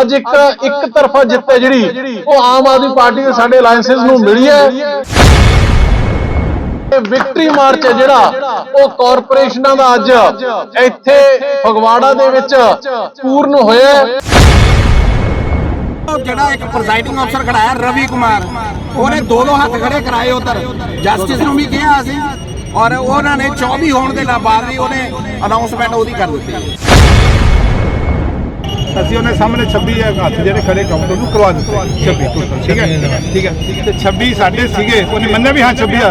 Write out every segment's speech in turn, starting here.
ਅੱਜ ਇੱਕ ਇੱਕ ਤਰਫਾ ਜਿੱਤ ਹੈ ਜਿਹੜੀ ਉਹ ਆਮ ਆਦਮੀ ਪਾਰਟੀ ਦੇ ਸਾਡੇ ਅਲਾਈਅੰਸਸ ਨੂੰ ਮਿਲੀ ਹੈ। ਵਿਕਟਰੀ ਮਾਰਚ ਹੈ ਜਿਹੜਾ ਉਹ ਕਾਰਪੋਰੇਸ਼ਨਾਂ ਦਾ ਅੱਜ ਇੱਥੇ ਫਗਵਾੜਾ ਦੇ ਵਿੱਚ ਪੂਰਨ ਹੋਇਆ ਜਿਹੜਾ ਇੱਕ ਪ੍ਰੈਜ਼ਾਈਡਿੰਗ ਅਫਸਰ ਖੜਾ ਹੈ ਰਵੀ ਕੁਮਾਰ। ਉਹਨੇ ਦੋ ਦੋ ਹੱਥ ਖੜੇ ਕਰਾਏ ਉਧਰ। ਜਸਟਿਸ ਨੂੰ ਵੀ ਕਿਹਾ ਅਸੀਂ। ਔਰ ਉਹਨਾਂ ਨੇ 24 ਹੋਣ ਦੇ ਬਾਅਦ ਵੀ ਉਹਨੇ ਅਨਾਉਂਸਮੈਂਟ ਉਹਦੀ ਕਰ ਦਿੱਤੀ। ਅਸੀਂ ਉਹਨੇ ਸਾਹਮਣੇ 26 ਹੱਥ ਜਿਹੜੇ ਖੜੇ ਕਾਊਂਟਰ ਨੂੰ ਕਰਵਾ ਦਿੱਤੇ 26 total, ਠੀਕ ਹੈ? ਠੀਕ ਹੈ? ਤੇ 26 ਸਾਡੇ ਸੀਗੇ ਉਹਨੇ ਮੰਨਿਆ ਵੀ ਹਾਂ 26 ਆ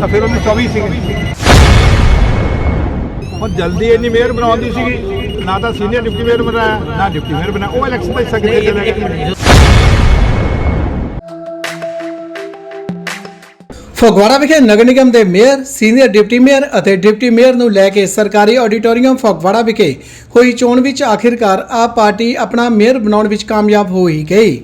ਤਾਂ ਫਿਰ ਉਹਨੇ 24 ਸੀਗੇ। ਉਹ ਜਲਦੀ ਇੰਨੀ ਮੇਅਰ ਬਣਾਉਂਦੀ ਸੀਗੀ ਨਾ ਤਾਂ ਸੀਨੀਅਰ ਡਿਪਟੀ ਮੇਅਰ ਬਣਾਇਆ ਨਾ ਡਿਪਟੀ ਮੇਅਰ ਬਣਾਇਆ ਉਹ ਇਲੈਕਸ਼ਨ ਦਾ ਹਿੱਸਾ ਕਿੱਥੇ ਚਲਾ ਫਗਵਾੜਾ ਵਿਖੇ ਨਗਰ ਨਿਗਮ ਦੇ ਮੇਅਰ, ਸੀਨੀਅਰ ਡਿਪਟੀ ਮੇਅਰ ਅਤੇ ਡਿਪਟੀ ਮੇਅਰ ਨੂੰ ਲੈ ਕੇ ਸਰਕਾਰੀ ਆਡੀਟੋਰੀਅਮ ਫਗਵਾੜਾ ਵਿਖੇ ਹੋਈ ਚੋਣ ਵਿੱਚ ਆਖਿਰਕਾਰ ਆਪ ਪਾਰਟੀ ਆਪਣਾ ਮੇਅਰ ਬਣਾਉਣ ਵਿੱਚ ਕਾਮਯਾਬ ਹੋ ਗਈ।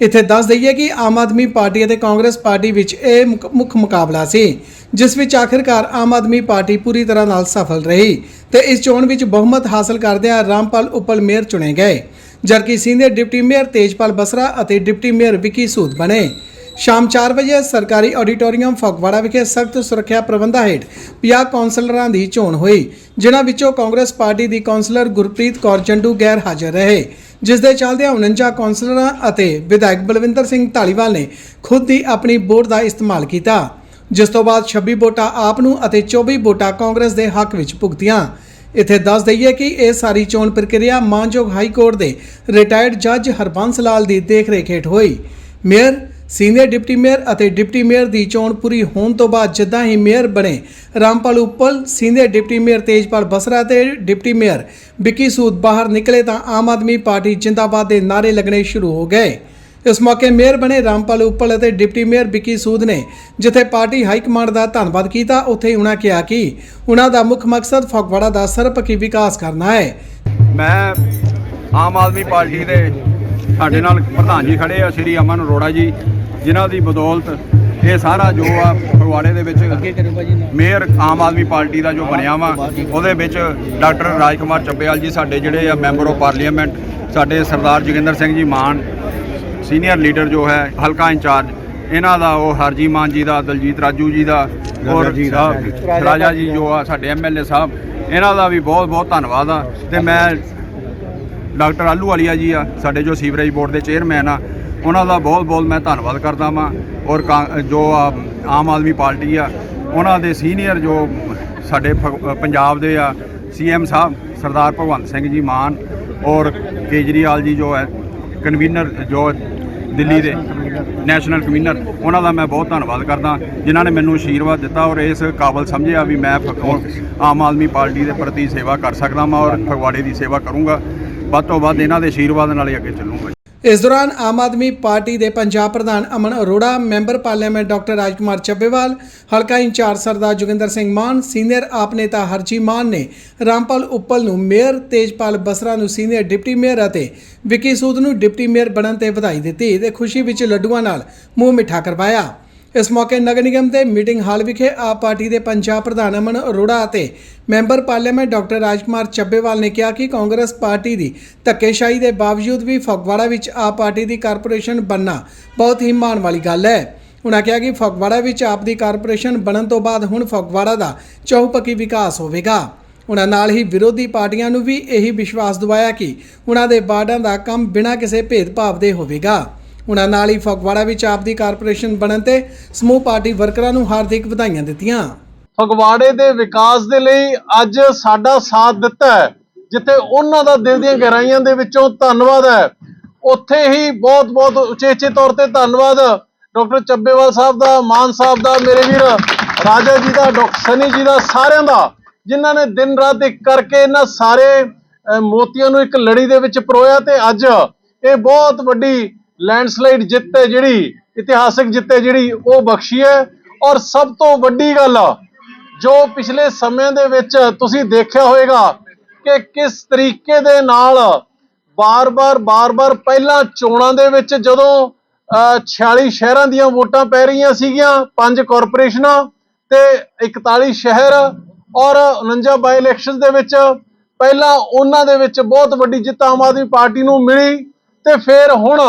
ਇੱਥੇ ਦੱਸ ਦਈਏ ਕਿ ਆਮ ਆਦਮੀ ਪਾਰਟੀ ਅਤੇ ਕਾਂਗਰਸ ਪਾਰਟੀ ਵਿੱਚ ਇਹ ਮੁਕ- ਮੁੱਖ ਮੁਕਾਬਲਾ ਸੀ, ਜਿਸ ਵਿੱਚ ਆਖਿਰਕਾਰ ਆਮ ਆਦਮੀ ਪਾਰਟੀ ਪੂਰੀ ਤਰ੍ਹਾਂ ਨਾਲ ਸਫਲ ਰਹੀ ਤੇ ਇਸ ਚੋਣ ਵਿੱਚ ਬਹੁਮਤ ਹਾਸਲ ਕਰਦਿਆਂ ਰਾਮਪਾਲ ਉਪਲ ਮੇਅਰ ਚੁਣੇ ਗਏ, ਜਦਕਿ senior deputy mayor Tejpal Basra ਅਤੇ ਡਿਪਟੀ ਮੇਅਰ ਵਿੱਕੀ ਸੂਦ ਬਣੇ। ਸ਼ਾਮ 4 ਵਜੇ ਸਰਕਾਰੀ ਆਡੀਟੋਰੀਅਮ ਫਗਵਾੜਾ ਵਿਖੇ ਸਖਤ ਸੁਰੱਖਿਆ ਪ੍ਰਬੰਧਾਂ ਹੇਠ 50 ਕੌਂਸਲਰਾਂ ਦੀ ਚੋਣ ਹੋਈ, ਜਿਨ੍ਹਾਂ ਵਿੱਚੋਂ ਕਾਂਗਰਸ ਪਾਰਟੀ ਦੀ ਕੌਂਸਲਰ ਗੁਰਪ੍ਰੀਤ ਕੌਰ ਜੰਡੂ ਗੈਰ ਹਾਜ਼ਰ ਰਹੇ। ਜਿਸ ਦੇ ਚੱਲਦਿਆਂ 49 ਕੌਂਸਲਰਾਂ ਅਤੇ ਵਿਧਾਇਕ ਬਲਵਿੰਦਰ ਸਿੰਘ ਢਾਲੀਵਾਲ ਨੇ ਖੁਦ ਹੀ ਆਪਣੀ ਵੋਟ ਦਾ ਇਸਤੇਮਾਲ ਕੀਤਾ, ਜਿਸ ਤੋਂ ਬਾਅਦ 26 ਵੋਟਾਂ ਆਪ ਨੂੰ ਅਤੇ 24 ਵੋਟਾਂ ਕਾਂਗਰਸ ਦੇ ਹੱਕ ਵਿੱਚ ਭੁਗਤੀਆਂ। ਇੱਥੇ ਦੱਸ ਦਈਏ ਕਿ ਇਹ ਸਾਰੀ ਚੋਣ ਪ੍ਰਕਿਰਿਆ ਮਾਨਯੋਗ ਹਾਈ ਕੋਰਟ ਦੇ ਰਿਟਾਇਰਡ ਜੱਜ ਹਰਬੰਸ ਲਾਲ ਦੀ ਦੇਖਰੇਖ ਹੇਠ ਹੋਈ। ਮੇਅਰ ਸੀਨੀਅਰ ਡਿਪਟੀ ਮੇਅਰ ਅਤੇ ਡਿਪਟੀ ਮੇਅਰ ਦੀ ਚੋਣ ਪੂਰੀ ਹੋਣ ਤੋਂ ਬਾਅਦ ਜਿੱਦਾਂ ਹੀ ਮੇਅਰ ਬਣੇ, Rampal Uppal, senior deputy mayor Tejpal Basra ਤੇ ਡਿਪਟੀ ਮੇਅਰ ਵਿੱਕੀ ਸੂਦ ਬਾਹਰ ਨਿਕਲੇ ਤਾਂ ਆਮ ਆਦਮੀ ਪਾਰਟੀ ਜਿੰਦਾਬਾਦ ਦੇ ਨਾਰੇ ਲੱਗਣੇ ਸ਼ੁਰੂ ਹੋ ਗਏ। ਇਸ ਮੌਕੇ ਮੇਅਰ ਬਣੇ ਰਾਮਪਾਲ ਉੱਪਲ ਅਤੇ ਡਿਪਟੀ ਮੇਅਰ ਵਿੱਕੀ ਸੂਦ ਨੇ ਜਿੱਥੇ ਪਾਰਟੀ ਹਾਈ ਕਮਾਂਡ ਦਾ ਧੰਨਵਾਦ ਕੀਤਾ, ਉੱਥੇ ਹੀ ਉਹਨਾਂ ਕਿਹਾ ਕਿ ਉਹਨਾਂ ਦਾ ਮੁੱਖ ਮਕਸਦ ਫਗਵਾੜਾ ਦਾ ਸਰਬਪੱਖੀ ਵਿਕਾਸ ਕਰਨਾ ਹੈ। ਮੈਂ ਆਮ ਆਦਮੀ ਪਾਰਟੀ ਦੇ ਸਾਡੇ ਨਾਲ ਪ੍ਰਧਾਨ ਜੀ ਖੜੇ ਆ, ਸ਼੍ਰੀ ਅਮਨ ਅਰੋੜਾ ਜੀ। ਜਿਨ੍ਹਾਂ ਦੀ ਬਦੌਲਤ ਇਹ ਸਾਰਾ ਜੋ ਆ ਫਗਵਾੜੇ ਦੇ ਵਿੱਚ ਮੇਅਰ ਆਮ ਆਦਮੀ ਪਾਰਟੀ ਦਾ ਜੋ ਬਣਿਆ ਵਾ ਉਹਦੇ ਵਿੱਚ ਡਾਕਟਰ ਰਾਜ ਕੁਮਾਰ ਚੱਬੇਵਾਲ ਜੀ ਸਾਡੇ ਜਿਹੜੇ ਆ ਮੈਂਬਰ ਆਫ ਪਾਰਲੀਮੈਂਟ ਸਾਡੇ ਸਰਦਾਰ ਜੋਗਿੰਦਰ ਸਿੰਘ ਜੀ ਮਾਨ ਸੀਨੀਅਰ ਲੀਡਰ ਜੋ ਹੈ ਹਲਕਾ ਇੰਚਾਰਜ ਇਹਨਾਂ ਦਾ ਉਹ ਹਰਜੀ ਮਾਨ ਜੀ ਦਾ ਦਲਜੀਤ ਰਾਜੂ ਜੀ ਦਾ ਔਰ ਰਾਜਾ ਜੀ। ਜੋ ਆ ਸਾਡੇ ਐਮਐਲਏ ਸਾਹਿਬ ਇਹਨਾਂ ਦਾ ਵੀ ਬਹੁਤ ਬਹੁਤ ਧੰਨਵਾਦ ਆ। ਤੇ ਮੈਂ ਡਾਕਟਰ ਆਲੂ ਵਾਲੀਆ ਜੀ ਆ ਸਾਡੇ ਜੋ ਸੀਵਰੇਜ ਬੋਰਡ ਦੇ ਚੇਅਰਮੈਨ ਆ ਉਹਨਾਂ ਦਾ ਬਹੁਤ ਬਹੁਤ ਮੈਂ ਧੰਨਵਾਦ ਕਰਦਾ ਵਾਂ ਔਰ ਕਾਂ- ਜੋ ਆਮ ਆਦਮੀ ਪਾਰਟੀ ਆ, ਉਹਨਾਂ ਦੇ ਸੀਨੀਅਰ ਜੋ ਸਾਡੇ ਫਗ- ਪੰਜਾਬ ਦੇ ਆ ਸੀਐਮ ਸਾਹਿਬ, ਸਰਦਾਰ ਭਗਵੰਤ ਸਿੰਘ ਜੀ ਮਾਨ ਔਰ ਕੇਜਰੀਵਾਲ ਜੀ ਜੋ ਹੈ, ਕਨਵੀਨਰ ਜੋ ਦਿੱਲੀ ਦੇ ਨੈਸ਼ਨਲ ਕਨਵੀਨਰ, ਉਹਨਾਂ ਦਾ ਮੈਂ ਬਹੁਤ ਧੰਨਵਾਦ ਕਰਦਾ। ਜਿਨ੍ਹਾਂ ਨੇ ਮੈਨੂੰ ਆਸ਼ੀਰਵਾਦ ਦਿੱਤਾ ਔਰ ਇਸ ਕਾਬਲ ਸਮਝਿਆ ਵੀ ਮੈਂ ਫਗ- ਆਮ ਆਦਮੀ ਪਾਰਟੀ ਦੇ ਪ੍ਰਤੀ ਸੇਵਾ ਕਰ ਸਕਦਾ ਮੈਂ ਔਰ ਫਗਵਾੜੇ ਦੀ ਸੇਵਾ ਕਰੂੰਗਾ। ਵੱਧ ਤੋਂ ਵੱਧ ਇਹਨਾਂ ਦੇ ਆਸ਼ੀਰਵਾਦ ਨਾਲ ਹੀ ਅੱਗੇ ਚੱਲੂੰਗਾ। ਇਸ ਦੌਰਾਨ ਆਮ ਆਦਮੀ ਪਾਰਟੀ ਦੇ ਪੰਜਾਬ ਪ੍ਰਧਾਨ Aman Arora, member parliament doctor Rajkumar Chabbewal, ਹਲਕਾ ਇੰਚਾਰਜ ਸਰਦਾਰ ਜੋਗਿੰਦਰ ਸਿੰਘ ਮਾਨ, ਸੀਨੀਅਰ ਆਪ ਨੇਤਾ ਹਰਜੀ ਮਾਨ ਨੇ ਰਾਮਪਾਲ ਉੱਪਲ ਨੂੰ ਮੇਅਰ, ਤੇਜਪਾਲ ਬਸਰਾ ਨੂੰ ਸੀਨੀਅਰ ਡਿਪਟੀ ਮੇਅਰ ਅਤੇ ਵਿੱਕੀ ਸੂਦ ਨੂੰ ਡਿਪਟੀ ਮੇਅਰ ਬਣਨ ਤੇ ਵਧਾਈ ਦਿੱਤੀ ਤੇ ਖੁਸ਼ੀ ਵਿੱਚ ਲੱਡੂਆਂ ਨਾਲ ਮੂੰਹ ਮਿੱਠਾ ਕਰਵਾਇਆ। ਇਸ ਮੌਕੇ ਨਗਰ ਨਿਗਮ ਦੇ ਮੀਟਿੰਗ ਹਾਲ ਵਿਖੇ ਆਪ ਪਾਰਟੀ ਦੇ ਪੰਜਾਬ ਪ੍ਰਧਾਨ ਅਮਨ ਅਰੋੜਾ ਅਤੇ member parliament doctor Rajkumar Chabbewal ਨੇ ਕਿਹਾ ਕਿ ਕਾਂਗਰਸ ਪਾਰਟੀ ਦੀ ਧੱਕੇਸ਼ਾਹੀ ਦੇ ਬਾਵਜੂਦ ਵੀ ਫਗਵਾੜਾ ਵਿੱਚ ਆਪ ਪਾਰਟੀ ਦੀ ਕਾਰਪੋਰੇਸ਼ਨ ਬਣਨਾ ਬਹੁਤ ਹੀ ਮਾਣ ਵਾਲੀ ਗੱਲ ਹੈ। ਉਨ੍ਹਾਂ ਕਿਹਾ ਕਿ ਫਗਵਾੜਾ ਵਿੱਚ ਆਪ ਦੀ ਕਾਰਪੋਰੇਸ਼ਨ ਬਣਨ ਤੋਂ ਬਾਅਦ ਹੁਣ ਫਗਵਾੜਾ ਦਾ ਚੌਪੱਕੀ ਵਿਕਾਸ ਹੋਵੇਗਾ। ਉਨ੍ਹਾਂ ਨਾਲ ਹੀ ਵਿਰੋਧੀ ਪਾਰਟੀਆਂ ਨੂੰ ਵੀ ਇਹੀ ਵਿਸ਼ਵਾਸ ਦਿਵਾਇਆ ਕਿ ਉਨ੍ਹਾਂ ਦੇ ਵਾਰਡਾਂ ਦਾ ਕੰਮ ਬਿਨਾਂ ਕਿਸੇ ਭੇਦਭਾਵ ਦੇ ਹੋਵੇਗਾ। ਉਹਨਾਂ ਨਾਲ ਹੀ ਫਗਵਾੜਾ ਵਿੱਚ ਆਪਦੀ ਕਾਰਪੋਰੇਸ਼ਨ ਬਣਨ ਤੇ ਸਮੂਹ ਪਾਰਟੀ ਵਰਕਰਾਂ ਨੂੰ ਹਾਰਦਿਕ ਵਧਾਈਆਂ ਦਿੱਤੀਆਂ। ਫਗਵਾੜੇ ਦੇ ਵਿਕਾਸ ਦੇ ਲਈ ਅੱਜ ਸਾਡਾ ਸਾਥ ਦਿੱਤਾ ਹੈ, ਜਿੱਥੇ ਉਹਨਾਂ ਦਾ ਦਿਲ ਦੀਆਂ ਗਹਿਰਾਈਆਂ ਦੇ ਵਿੱਚੋਂ ਧੰਨਵਾਦ ਹੈ। ਉੱਥੇ ਹੀ ਬਹੁਤ ਬਹੁਤ ਉਚੇਚੇ ਤੌਰ ਤੇ ਧੰਨਵਾਦ ਡਾਕਟਰ ਚੱਬੇਵਾਲ ਸਾਹਿਬ ਦਾ, ਮਾਨ ਸਾਹਿਬ ਦਾ, ਮੇਰੇ ਵੀਰ ਰਾਜਾ ਜੀ ਦਾ, ਡਾਕਟਰ ਸਨੀ ਜੀ ਦਾ, ਸਾਰਿਆਂ ਦਾ, ਜਿਨ੍ਹਾਂ ਨੇ ਦਿਨ ਰਾਤ ਇੱਕ ਕਰਕੇ ਇਹਨਾਂ ਸਾਰੇ ਮੋਤੀਆਂ ਨੂੰ ਇੱਕ ਲੜੀ ਦੇ ਵਿੱਚ ਪਰੋਇਆ ਤੇ ਅੱਜ ਇਹ ਬਹੁਤ ਵੱਡੀ ਲੈਂਡਸਲਾਈਡ ਜਿੱਤ ਹੈ ਜਿਹੜੀ ਇਤਿਹਾਸਕ ਜਿੱਤ ਹੈ ਜਿਹੜੀ ਉਹ ਬਖਸ਼ੀ ਹੈ। ਔਰ ਸਭ ਤੋਂ ਵੱਡੀ ਗੱਲ ਜੋ ਪਿਛਲੇ ਸਮੇਂ ਦੇ ਵਿੱਚ ਤੁਸੀਂ ਦੇਖਿਆ ਹੋਵੇਗਾ ਕਿ ਕਿਸ ਤਰੀਕੇ ਦੇ ਨਾਲ ਬਾਰ-ਬਾਰ ਬਾਰ-ਬਾਰ ਪਹਿਲਾਂ ਚੋਣਾਂ ਦੇ ਵਿੱਚ ਜਦੋਂ ਅਹ, 46 ਸ਼ਹਿਰਾਂ ਦੀਆਂ ਵੋਟਾਂ ਪੈ ਰਹੀਆਂ ਸੀਗੀਆਂ ਪੰਜ ਕਾਰਪੋਰੇਸ਼ਨਾਂ ਤੇ 41 ਸ਼ਹਿਰ ਔਰ 49 ਬਾਈ ਇਲੈਕਸ਼ਨ ਦੇ ਵਿੱਚ ਪਹਿਲਾਂ ਉਹਨਾਂ ਦੇ ਵਿੱਚ ਬਹੁਤ ਵੱਡੀ ਜਿੱਤ ਆਮ ਆਦਮੀ ਪਾਰਟੀ ਨੂੰ ਮਿਲੀ ਤੇ ਫਿਰ ਹੁਣ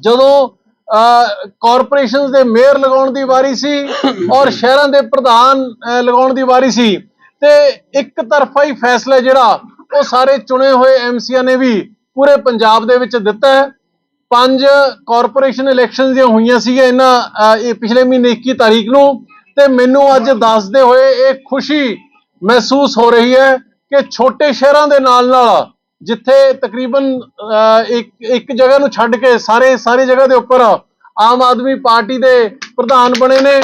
ਜਦੋਂ ਕਾਰਪੋਰੇਸ਼ਨਸ ਦੇ ਮੇਅਰ ਲਗਾਉਣ ਦੀ ਵਾਰੀ ਸੀ ਔਰ ਸ਼ਹਿਰਾਂ ਦੇ ਪ੍ਰਧਾਨ ਲਗਾਉਣ ਦੀ ਵਾਰੀ ਸੀ ਤੇ ਇੱਕ ਤਰਫਾ ਹੀ ਫੈਸਲਾ ਜਿਹੜਾ ਉਹ ਸਾਰੇ ਚੁਣੇ ਹੋਏ ਐਮਸੀਆਂ ਨੇ ਵੀ ਪੂਰੇ ਪੰਜਾਬ ਦੇ ਵਿੱਚ ਦਿੱਤਾ ਹੈ। ਪੰਜ ਕਾਰਪੋਰੇਸ਼ਨ ਇਲੈਕਸ਼ਨਸ ਦੀਆਂ ਹੋਈਆਂ ਸੀਗੀਆਂ ਇਹਨਾਂ ਇਹ ਪਿਛਲੇ ਮਹੀਨੇ 21 ਤਾਰੀਖ ਨੂੰ ਤੇ ਮੈਨੂੰ ਅੱਜ ਦੱਸਦੇ ਹੋਏ ਇਹ ਖੁਸ਼ੀ ਮਹਿਸੂਸ ਹੋ ਰਹੀ ਹੈ ਕਿ ਛੋਟੇ ਸ਼ਹਿਰਾਂ ਦੇ ਨਾਲ ਨਾਲ ਜਿੱਥੇ ਤਕਰੀਬਨ ਇੱਕ ਇੱਕ ਜਗ੍ਹਾ ਨੂੰ ਛੱਡ ਕੇ ਸਾਰੇ, ਸਾਰੀ ਜਗ੍ਹਾ ਦੇ ਉੱਪਰ ਆਮ ਆਦਮੀ ਪਾਰਟੀ ਦੇ ਪ੍ਰਧਾਨ ਬਣੇ ਨੇ।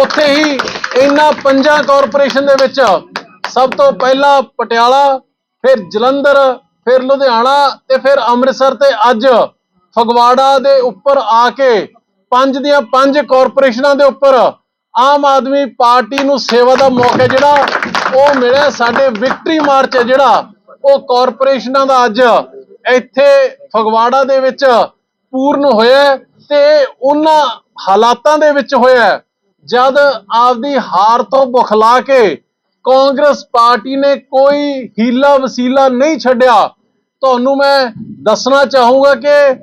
ਉੱਥੇ ਹੀ ਇਹਨਾਂ ਪੰਜਾਂ ਕਾਰਪੋਰੇਸ਼ਨ ਦੇ ਵਿੱਚ ਸਭ ਤੋਂ ਪਹਿਲਾਂ ਪਟਿਆਲਾ, ਫਿਰ ਜਲੰਧਰ, ਫਿਰ ਲੁਧਿਆਣਾ ਤੇ ਫਿਰ ਅੰਮ੍ਰਿਤਸਰ ਤੇ ਅੱਜ ਫਗਵਾੜਾ ਦੇ ਉੱਪਰ ਆ ਕੇ ਪੰਜ ਦੀਆਂ ਪੰਜ ਕਾਰਪੋਰੇਸ਼ਨਾਂ ਦੇ ਉੱਪਰ ਆਮ ਆਦਮੀ ਪਾਰਟੀ ਨੂੰ ਸੇਵਾ ਦਾ ਮੌਕਾ ਜਿਹੜਾ, ਉਹ ਮਿਲਿਆ। ਸਾਡੇ ਵਿਕਟਰੀ ਮਾਰਚ ਹੈ ਜਿਹੜਾ ਉਹ ਕਾਰਪੋਰੇਸ਼ਨਾਂ ਦਾ ਅੱਜ ਇੱਥੇ ਫਗਵਾੜਾ ਦੇ ਵਿੱਚ ਪੂਰਨ ਹੋਇਆ ਤੇ ਉਹਨਾਂ ਹਾਲਾਤਾਂ ਦੇ ਵਿੱਚ ਹੋਇਆ ਜਦ ਆਪਦੀ ਹਾਰ ਤੋਂ ਬੁਖਲਾ ਕੇ ਕਾਂਗਰਸ ਪਾਰਟੀ ਨੇ ਕੋਈ ਹੀਲਾ ਵਸੀਲਾ ਨਹੀਂ ਛੱਡਿਆ, ਤੁਹਾਨੂੰ ਮੈਂ ਦੱਸਣਾ ਚਾਹੂੰਗਾ ਕਿ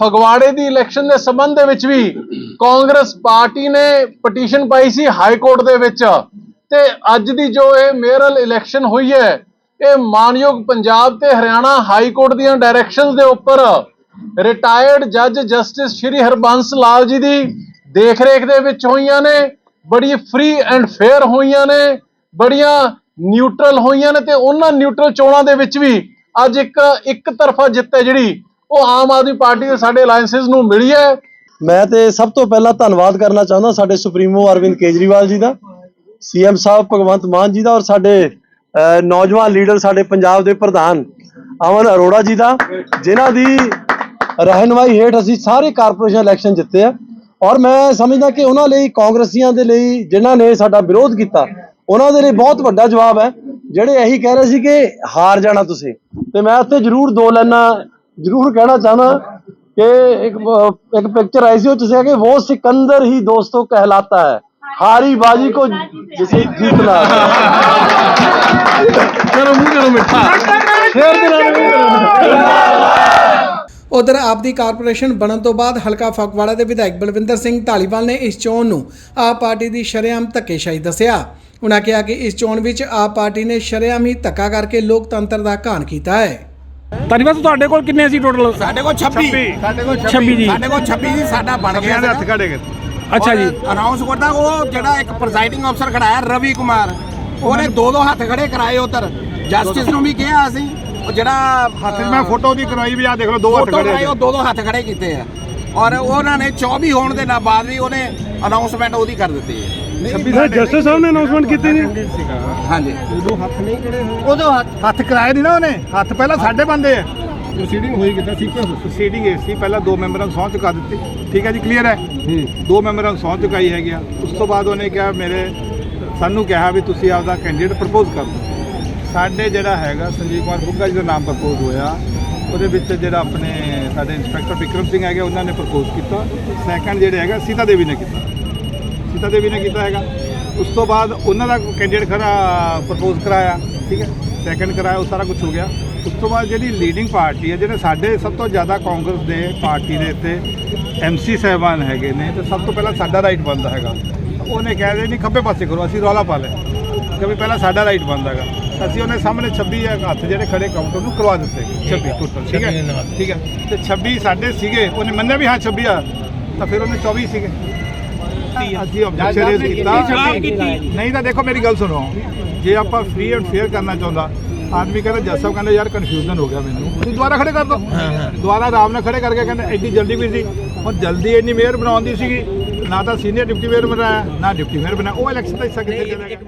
ਫਗਵਾੜੇ ਦੀ ਇਲੈਕਸ਼ਨ ਦੇ ਸੰਬੰਧ ਦੇ ਵਿੱਚ ਵੀ ਕਾਂਗਰਸ ਪਾਰਟੀ ਨੇ ਪਟੀਸ਼ਨ ਪਾਈ ਸੀ ਹਾਈ ਕੋਰਟ ਦੇ ਵਿੱਚ ਤੇ ਅੱਜ ਦੀ ਜੋ ਇਹ ਮੇਅਰਲ ਇਲੈਕਸ਼ਨ ਹੋਈ ਹੈ ਇਹ ਮਾਨਯੋਗ ਪੰਜਾਬ ਤੇ ਹਰਿਆਣਾ ਹਾਈ ਕੋਰਟ ਦੀਆਂ ਡਾਇਰੈਕਸ਼ਨਸ ਦੇ ਉੱਪਰ ਰਿਟਾਇਰਡ ਜੱਜ ਜਸਟਿਸ ਸ਼੍ਰੀ ਹਰਬੰਸ ਲਾਲ ਜੀ ਦੀ ਦੇਖ ਰੇਖ ਦੇ ਵਿੱਚ ਹੋਈਆਂ ਨੇ, ਬੜੀ ਫ੍ਰੀ ਐਂਡ ਫੇਅਰ ਹੋਈਆਂ ਨੇ, ਬੜੀਆਂ ਨਿਊਟਰਲ ਹੋਈਆਂ ਨੇ ਤੇ ਉਹਨਾਂ ਨਿਊਟਰਲ ਚੋਣਾਂ ਦੇ ਵਿੱਚ ਵੀ ਅੱਜ ਇੱਕ ਇੱਕ ਤਰਫਾ ਜਿੱਤ ਹੈ ਜਿਹੜੀ ਉਹ ਆਮ ਆਦਮੀ ਪਾਰਟੀ ਦੇ ਸਾਡੇ ਅਲਾਈਅੰਸਿਸ ਨੂੰ ਮਿਲੀ ਹੈ। ਮੈਂ ਤੇ ਸਭ ਤੋਂ ਪਹਿਲਾਂ ਧੰਨਵਾਦ ਕਰਨਾ ਚਾਹੁੰਦਾ ਸਾਡੇ ਸੁਪਰੀਮੋ ਅਰਵਿੰਦ ਕੇਜਰੀਵਾਲ ਜੀ ਦਾ, ਸੀਐਮ ਸਾਹਿਬ ਭਗਵੰਤ ਮਾਨ ਜੀ ਦਾ ਔਰ ਸਾਡੇ ਨੌਜਵਾਨ ਲੀਡਰ ਸਾਡੇ ਪੰਜਾਬ ਦੇ ਪ੍ਰਧਾਨ ਅਮਨ ਅਰੋੜਾ ਜੀ ਦਾ, ਜਿਨ੍ਹਾਂ ਦੀ ਰਹਿਨਮਾਈ ਹੇਠ ਅਸੀਂ ਸਾਰੇ ਕਾਰਪੋਰੇਸ਼ਨ ਇਲੈਕਸ਼ਨ ਜਿੱਤੇ ਆ। ਔਰ ਮੈਂ ਸਮਝਦਾ ਕਿ ਉਹਨਾਂ ਲਈ ਕਾਂਗਰਸੀਆਂ ਦੇ ਲਈ ਜਿਨ੍ਹਾਂ ਨੇ ਸਾਡਾ ਵਿਰੋਧ ਕੀਤਾ, ਉਹਨਾਂ ਦੇ ਲਈ ਬਹੁਤ ਵੱਡਾ ਜਵਾਬ ਹੈ। ਜਿਹੜੇ ਇਹੀ ਕਹਿ ਰਹੇ ਸੀ ਕਿ ਹਾਰ ਜਾਣਾ ਤੁਸੀਂ, ਤੇ ਮੈਂ ਇੱਥੇ ਜ਼ਰੂਰ ਦੋ ਲੈਣਾ ਜ਼ਰੂਰ ਕਹਿਣਾ ਚਾਹਣਾ ਕਿ ਇੱਕ ਇੱਕ ਪਿਕਚਰ ਆਈ ਸੀ, ਉਹ ਤੁਸੀਂ ਕਿ ਉਹ ਸਿਕੰਦਰ ਹੀ ਦੋਸਤੋ ਕਹਿਲਾਤਾ ਹੈ। हारी बाजी को जिसे जीतना है। ਚਲੋ ਮੂੰਹ ਕਰੋ ਮਿੱਠਾ ਸ਼ੇਰ ਦੇ ਨਾਲ ਮੂੰਹ ਕਰੋ ਮਿੱਠਾ ਉਧਰ ਆਪ ਦੀ ਕਾਰਪੋਰੇਸ਼ਨ ਬਣਨ ਤੋਂ ਬਾਅਦ ਹਲਕਾ ਫਗਵਾੜਾ ਦੇ ਵਿਧਾਇਕ ਬਲਵਿੰਦਰ ਸਿੰਘ ਢਾਲੀਵਾਲ ਨੇ ਇਸ ਚੋਣ ਨੂੰ ਆਪ ਪਾਰਟੀ ਦੀ ਸ਼ਰੇਆਮ ਧੱਕੇਸ਼ਾਹੀ ਦੱਸਿਆ ਉਨ੍ਹਾਂ ਕਿਹਾ ਕਿ ਇਸ ਚੋਣ ਵਿੱਚ ਆਪ ਪਾਰਟੀ ਨੇ ਸ਼ਰੇਆਮ ਹੀ ਧੱਕਾ ਕਰਕੇ ਲੋਕਤੰਤਰ ਦਾ ਘਾਣ ਕੀਤਾ ਹੈ ਧੰਨਵਾਦ ਤੁਹਾਡੇ ਕੋਲ ਕਿੰਨੇ ਸੀ ਟੋਟਲ ਸਾਡੇ ਕੋਲ 26 ਸਾਡੇ ਕੋਲ 26 ਜੀ ਸਾਡੇ ਕੋਲ 26 ਜੀ ਸਾਡਾ ਬਣ ਗਿਆ ਛੱਬੀਆਂ ਦੇ ਹੱਥ ਖੜੇ ਗਏ ਅੱਛਾ ਜੀ। ਅਨਾਉਂਸ ਕਰਦਾ ਉਹ ਜਿਹੜਾ ਇੱਕ ਪ੍ਰੈਜ਼ਾਈਡਿੰਗ ਅਫਸਰ ਖੜਾਇਆ ਰਵੀ ਕੁਮਾਰ। ਉਹਨੇ ਦੋ ਦੋ ਹੱਥ ਖੜੇ ਕਰਾਏ ਉਧਰ। ਜਸਟਿਸ ਨੂੰ ਵੀ ਕਿਹਾ ਅਸੀਂ ਉਹ ਜਿਹੜਾ ਹੱਥ ਮੈਂ ਫੋਟੋ ਦੀ ਕਰਵਾਈ ਵੀ ਆ ਦੇਖ ਲਓ ਦੋ ਹੱਥ ਖੜੇ ਕਰਾਈ ਉਹ ਦੋ ਦੋ ਹੱਥ ਖੜੇ ਕੀਤੇ ਆ। ਔਰ ਉਹਨਾਂ ਨੇ 24 ਹੋਣ ਦੇ ਨਾਲ ਬਾਅਦ ਵੀ ਉਹਨੇ ਅਨਾਉਂਸਮੈਂਟ ਉਹਦੀ ਕਰ ਦਿੱਤੀ ਹੈ। ਜਸਟਿਸ ਸਾਹਿਬ ਨੇ ਅਨਾਉਂਸਮੈਂਟ ਕੀਤੀ ਨਹੀਂ? ਹਾਂਜੀ। ਉਦੋਂ ਹੱਥ ਹੱਥ ਕਰਾਏ ਨਹੀਂ ਨਾ ਉਹਨੇ। ਹੱਥ ਪਹਿਲਾਂ ਸਾਡੇ ਬੰਦੇ ਆ। ਪ੍ਰੋਸੀਡਿੰਗ ਹੋਈ ਕਿੱਦਾਂ ਸੀਕੁਐਂਸ ਪ੍ਰੋਸੀਡਿੰਗ ਇਸ ਸੀ ਪਹਿਲਾਂ ਦੋ ਮੈਂਬਰਾਂ ਨੂੰ ਸਹੁੰ ਚੁਕਾ ਦਿੱਤੀ। ਠੀਕ ਹੈ ਜੀ ਕਲੀਅਰ ਹੈ? ਦੋ ਮੈਂਬਰਾਂ ਨੂੰ ਸਹੁੰ ਚੁਕਾਈ ਹੈਗੀ ਆ। ਉਸ ਤੋਂ ਬਾਅਦ ਉਹਨੇ ਕਿਹਾ ਮੇਰੇ ਸਾਨੂੰ ਕਿਹਾ ਵੀ ਤੁਸੀਂ ਆਪਦਾ ਕੈਂਡੀਡੇਟ ਪ੍ਰਪੋਜ਼ ਕਰ ਦਿਓ। ਸਾਡੇ ਜਿਹੜਾ ਹੈਗਾ ਸੰਜੀਵ ਕੁਮਾਰ ਬੁੱਗਾ ਜੀ ਦਾ ਨਾਮ ਪ੍ਰਪੋਜ਼ ਹੋਇਆ। ਉਹਦੇ ਵਿੱਚ ਜਿਹੜਾ ਆਪਣੇ ਸਾਡੇ ਇੰਸਪੈਕਟਰ ਵਿਕਰਮ ਸਿੰਘ ਹੈਗੇ ਉਹਨਾਂ ਨੇ ਪ੍ਰਪੋਜ਼ ਕੀਤਾ। ਸੈਕੰਡ ਜਿਹੜੇ ਹੈਗਾ ਸੀਤਾ ਦੇਵੀ ਨੇ ਕੀਤਾ। ਸੀਤਾ ਦੇਵੀ ਨੇ ਕੀਤਾ ਹੈਗਾ। ਉਸ ਤੋਂ ਬਾਅਦ ਉਹਨਾਂ ਦਾ ਕੈਂਡੀਡੇਟ ਖੜਾ ਪ੍ਰਪੋਜ਼ ਕਰਾਇਆ ਠੀਕ ਹੈ? ਸੈਕੰਡ ਕਰਾਇਆ ਉਹ ਸਾਰਾ ਕੁਝ ਹੋ ਗਿਆ। ਉਸ ਤੋਂ ਬਾਅਦ ਜਿਹੜੀ ਲੀਡਿੰਗ ਪਾਰਟੀ ਹੈ ਜਿਹੜੇ ਸਾਡੇ ਸਭ ਤੋਂ ਜ਼ਿਆਦਾ ਕਾਂਗਰਸ ਦੇ ਪਾਰਟੀ ਦੇ ਇੱਥੇ ਐਮਸੀ ਸਾਹਿਬਾਨ ਹੈਗੇ ਨੇ ਤੇ ਸਭ ਤੋਂ ਪਹਿਲਾਂ ਸਾਡਾ ਰਾਈਟ ਬਣਦਾ ਹੈਗਾ। ਉਹਨੇ ਕਹਿ ਦੇ ਨਹੀਂ ਖੱਬੇ ਪਾਸੇ ਕਰੋ ਅਸੀਂ ਰੌਲਾ ਪਾ ਲੈ ਕਿ ਵੀ ਪਹਿਲਾਂ ਸਾਡਾ ਰਾਈਟ ਬਣਦਾ ਹੈਗਾ। ਅਸੀਂ ਉਹਨੇ ਸਾਹਮਣੇ 26 ਹੱਥ ਜਿਹੜੇ ਖੜੇ ਕਾਊਂਟਰ ਨੂੰ ਕਰਵਾ ਦਿੱਤੇ 26 ਟੋਟਲ ਠੀਕ ਹੈ? ਠੀਕ ਹੈ। ਤੇ 26 ਸਾਡੇ ਸੀਗੇ ਉਹਨੇ ਮੰਨਿਆ ਵੀ ਹਾਂ 26 ਆ ਤਾਂ ਫਿਰ ਉਹਨੇ 24 ਸੀਗੇ। ਅਸੀਂ ਆਬਜੈਕਸ਼ਨ ਰੇਜ਼ ਕੀਤਾ। ਨਹੀਂ ਤਾਂ ਦੇਖੋ ਮੇਰੀ ਗੱਲ ਸੁਣੋ ਜੇ ਆਪਾਂ ਫ੍ਰੀ ਐਂਡ ਫੇਅਰ ਕਰਨਾ ਚਾਹੁੰਦਾ ਆਦਮੀ ਕਹਿੰਦਾ ਜੱਜ ਸਾਹਿਬ ਕਹਿੰਦੇ ਯਾਰ ਕਨਫਿਊਜ਼ਨ ਹੋ ਗਿਆ ਮੈਨੂੰ। ਤੁਸੀਂ ਦੁਬਾਰਾ ਖੜੇ ਕਰ ਦੋ। ਦੁਬਾਰਾ ਆਰਾਮ ਨਾਲ ਖੜੇ ਕਰਕੇ ਕਹਿੰਦੇ ਐਡੀ ਜਲਦੀ ਵੀ ਸੀ। ਹੁਣ ਜਲਦੀ ਇੰਨੀ ਮੇਅਰ ਬਣਾਉਣ ਦੀ ਸੀਗੀ। ਨਾ ਤਾਂ ਸੀਨੀਅਰ ਡਿਪਟੀ ਮੇਅਰ ਬਣਾਇਆ ਨਾ ਡਿਪਟੀ ਮੇਅਰ ਬਣਾਇਆ। ਉਹ ਇਲੈਕਸ਼ਨ ਦਾ ਹਿੱਸਾ ਕਿੱਥੇ ਚਲਾ ਗਿਆ?